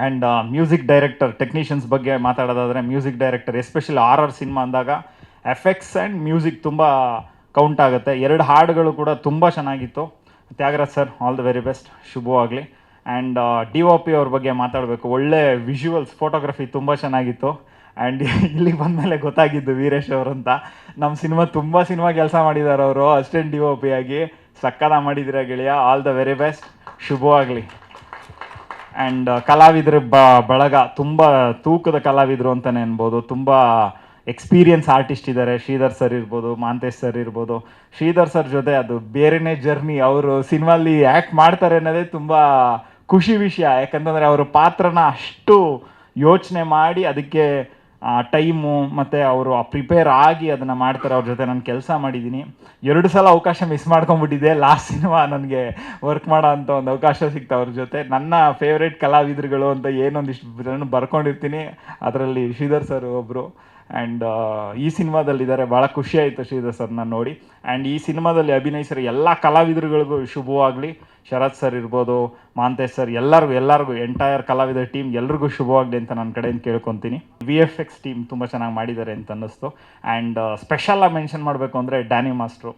And music director technicians ಬಗ್ಗೆ ಮಾತಾಡೋದಾದರೆ music director especially R R cinema ಅಂದಾಗ effects and music ತುಂಬ count ಆಗುತ್ತೆ. ಎರಡು ಹಾಡುಗಳು ಕೂಡ ತುಂಬ ಚೆನ್ನಾಗಿತ್ತು. Thyagaraj sir all the very best ಶುಭವಾಗಲಿ ಆ್ಯಂಡ್ ಡಿ ಒ ಪಿ ಅವ್ರ ಬಗ್ಗೆ ಮಾತಾಡಬೇಕು. ಒಳ್ಳೆ ವಿಷುವಲ್ಸ್ ಫೋಟೋಗ್ರಫಿ ತುಂಬ ಚೆನ್ನಾಗಿತ್ತು. ಆ್ಯಂಡ್ ಇಲ್ಲಿಗೆ ಬಂದಮೇಲೆ ಗೊತ್ತಾಗಿದ್ದು ವೀರೇಶ್ ಅವರು ಅಂತ. ನಮ್ಮ ಸಿನಿಮಾ ತುಂಬ ಸಿನಿಮಾ ಕೆಲಸ ಮಾಡಿದ್ದಾರೆ ಅವರು. ಅಸಿಸ್ಟೆಂಟ್ ಡಿ ಒ ಪಿ ಆಗಿ ಸಕ್ಕದ ಮಾಡಿದ್ದೀರಾ ಗೆಳೆಯ. ಆಲ್ ದ ವೆರಿ ಬೆಸ್ಟ್ ಶುಭವಾಗಲಿ ಆ್ಯಂಡ್ ಕಲಾವಿದರ ಬ, ಬಳಗ, ತುಂಬ ತೂಕದ ಕಲಾವಿದರು ಅಂತಲೇ ಅನ್ಬೋದು. ತುಂಬ ಎಕ್ಸ್ಪೀರಿಯನ್ಸ್ ಆರ್ಟಿಸ್ಟ್ ಇದ್ದಾರೆ ಶ್ರೀಧರ್ ಸರ್ ಇರ್ಬೋದು, ಮಾಂತೇಶ್ ಸರ್ ಇರ್ಬೋದು. ಶ್ರೀಧರ್ ಸರ್ ಜೊತೆ ಅದು ಬೇರೆನೇ ಜರ್ನಿ ಅವರು ಸಿನಿಮಾಲಿ ಆ್ಯಕ್ಟ್ ಮಾಡ್ತಾರೆ ಅನ್ನೋದೇ ತುಂಬ ಖುಷಿ ವಿಷಯ. ಯಾಕಂತಂದರೆ ಅವರು ಪಾತ್ರನ ಅಷ್ಟು ಯೋಚನೆ ಮಾಡಿ ಅದಕ್ಕೆ ಟೈಮು ಮತ್ತು ಅವರು ಪ್ರಿಪೇರ್ ಆಗಿ ಅದನ್ನು ಮಾಡ್ತಾರೆ, ಅವ್ರ ಜೊತೆ ನಾನು ಕೆಲಸ ಮಾಡಿದ್ದೀನಿ ಎರಡು ಸಲ ಅವಕಾಶ ಮಿಸ್ ಮಾಡ್ಕೊಂಡ್ಬಿಟ್ಟಿದ್ದೆ. ಲಾಸ್ಟ್ ಸಿನಿಮಾ ನನಗೆ ವರ್ಕ್ ಮಾಡೋ ಅಂಥ ಒಂದು ಅವಕಾಶ ಸಿಕ್ತು ಅವ್ರ ಜೊತೆ. ನನ್ನ ಫೇವ್ರೇಟ್ ಕಲಾವಿದರುಗಳು ಅಂತ ಏನೊಂದಿಷ್ಟು ಬರ್ಕೊಂಡಿರ್ತೀನಿ. ಅದರಲ್ಲಿ ಶ್ರೀಧರ್ ಸರ್ ಒಬ್ಬರು ಆ್ಯಂಡ್ ಈ ಸಿನಿಮಾದಲ್ಲಿದ್ದಾರೆ ಭಾಳ ಖುಷಿ ಆಯಿತು ಶ್ರೀಧರ್ ಸರ್ನ ನೋಡಿ. ಆ್ಯಂಡ್ ಈ ಸಿನಿಮಾದಲ್ಲಿ ಅಭಿನಯಿಸಿರೋ ಎಲ್ಲ ಕಲಾವಿದರುಗಳಿಗೂ ಶುಭವಾಗಲಿ. ಶರತ್ ಸರ್ ಇರ್ಬೋದು, ಮಾಂತೇಶ್ ಸರ್, ಎಲ್ಲರಿಗೂ ಎಲ್ಲರಿಗೂ ಎಂಟೈರ್ ಕಲಾವಿದರ ಟೀಮ್ ಎಲ್ರಿಗೂ ಶುಭವಾಗಲಿ ಅಂತ ನನ್ನ ಕಡೆಯಿಂದ ಕೇಳ್ಕೊತೀನಿ. ವಿ ಎಫ್ ಎಕ್ಸ್ ಟೀಮ್ ತುಂಬ ಚೆನ್ನಾಗಿ ಮಾಡಿದ್ದಾರೆ ಅಂತ ಅನ್ನಿಸ್ತು. ಆ್ಯಂಡ್ ಸ್ಪೆಷಲಾಗಿ ಮೆನ್ಷನ್ ಮಾಡಬೇಕು ಅಂದರೆ ಡ್ಯಾನಿ ಮಾಸ್ಟ್ರು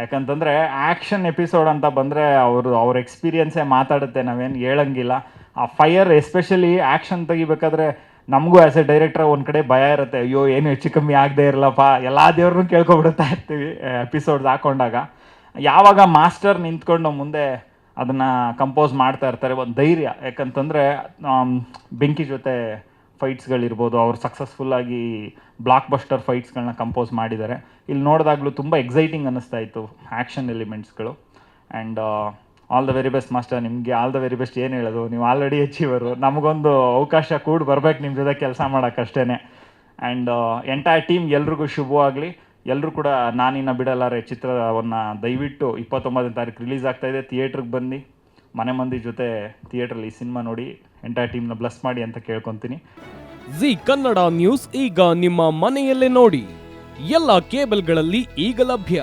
ಯಾಕಂತಂದರೆ ಆ್ಯಕ್ಷನ್ ಎಪಿಸೋಡ್ ಅಂತ ಬಂದರೆ ಅವರು, ಅವ್ರ ಎಕ್ಸ್ಪೀರಿಯನ್ಸೇ ಮಾತಾಡುತ್ತೆ, ನಾವೇನು ಹೇಳಂಗಿಲ್ಲ. ಆ ಫೈಯರ್ ಎಸ್ಪೆಷಲಿ ಆ್ಯಕ್ಷನ್ ತೆಗಿಬೇಕಾದ್ರೆ ನಮಗೂ ಆ್ಯಸ್ ಎ ಡೈರೆಕ್ಟರ್ ಒಂದು ಕಡೆ ಭಯ ಇರುತ್ತೆ, ಅಯ್ಯೋ, ಏನು ಹೆಚ್ಚು ಕಮ್ಮಿ ಆಗದೆ ಇರಲ್ಲಪ್ಪ. ಎಲ್ಲ ದೇವ್ರನ್ನೂ ಕೇಳ್ಕೊಬಿಡ್ತಾ ಇರ್ತೀವಿ ಎಪಿಸೋಡ್ಸ್ ಹಾಕೊಂಡಾಗ. ಯಾವಾಗ ಮಾಸ್ಟರ್ ನಿಂತ್ಕೊಂಡು ಮುಂದೆ ಅದನ್ನು ಕಂಪೋಸ್ ಮಾಡ್ತಾ ಇರ್ತಾರೆ, ಒಂದು ಧೈರ್ಯ. ಯಾಕಂತಂದರೆ ಬೆಂಕಿ ಜೊತೆ ಫೈಟ್ಸ್ಗಳಿರ್ಬೋದು ಅವ್ರು ಸಕ್ಸಸ್ಫುಲ್ಲಾಗಿ ಬ್ಲಾಕ್ ಬಸ್ಟರ್ ಫೈಟ್ಸ್ಗಳನ್ನ ಕಂಪೋಸ್ ಮಾಡಿದ್ದಾರೆ. ಇಲ್ಲಿ ನೋಡಿದಾಗಲೂ ತುಂಬ ಎಕ್ಸೈಟಿಂಗ್ ಅನ್ನಿಸ್ತಾ ಇತ್ತು action ಎಲಿಮೆಂಟ್ಸ್ಗಳು and all the very best master ನಿಮಗೆ ಆಲ್ ದ ವೆರಿ ಬೆಸ್ಟ್ ಏನು ಹೇಳೋದು? ನೀವು ಆಲ್ರೆಡಿ ಅಚೀವರು ನಮಗೊಂದು ಅವಕಾಶ ಕೂಡ ಬರ್ಬೇಕು ನಿಮ್ಮ ಜೊತೆ ಕೆಲಸ ಮಾಡೋಕ್ಕಷ್ಟೇ ಆ್ಯಂಡ್ ಎಂಟೈರ್ ಟೀಮ್ ಎಲ್ರಿಗೂ ಶುಭವಾಗಲಿ. ಎಲ್ಲರೂ ಕೂಡ ನಾನಿನ್ನ ಬಿಡಲಾರೆ ಚಿತ್ರವನ್ನು ದಯವಿಟ್ಟು ಇಪ್ಪತ್ತೊಂಬತ್ತನೇ ತಾರೀಕು ರಿಲೀಸ್ ಆಗ್ತಾ ಇದೆ. ಥಿಯೇಟ್ರಿಗೆ ಬನ್ನಿ. ಮನೆ ಮಂದಿ ಜೊತೆ ಥಿಯೇಟ್ರಲ್ಲಿ ಈ ಸಿನಿಮಾ ನೋಡಿ ಎಂಟೈರ್ ಟೀಮ್ನ ಬ್ಲಸ್ ಮಾಡಿ ಅಂತ ಕೇಳ್ಕೊತೀನಿ. ಜಿ ಕನ್ನಡ ನ್ಯೂಸ್ ಈಗ ನಿಮ್ಮ ಮನೆಯಲ್ಲೇ ನೋಡಿ. ಎಲ್ಲ ಕೇಬಲ್ಗಳಲ್ಲಿ ಈಗ ಲಭ್ಯ.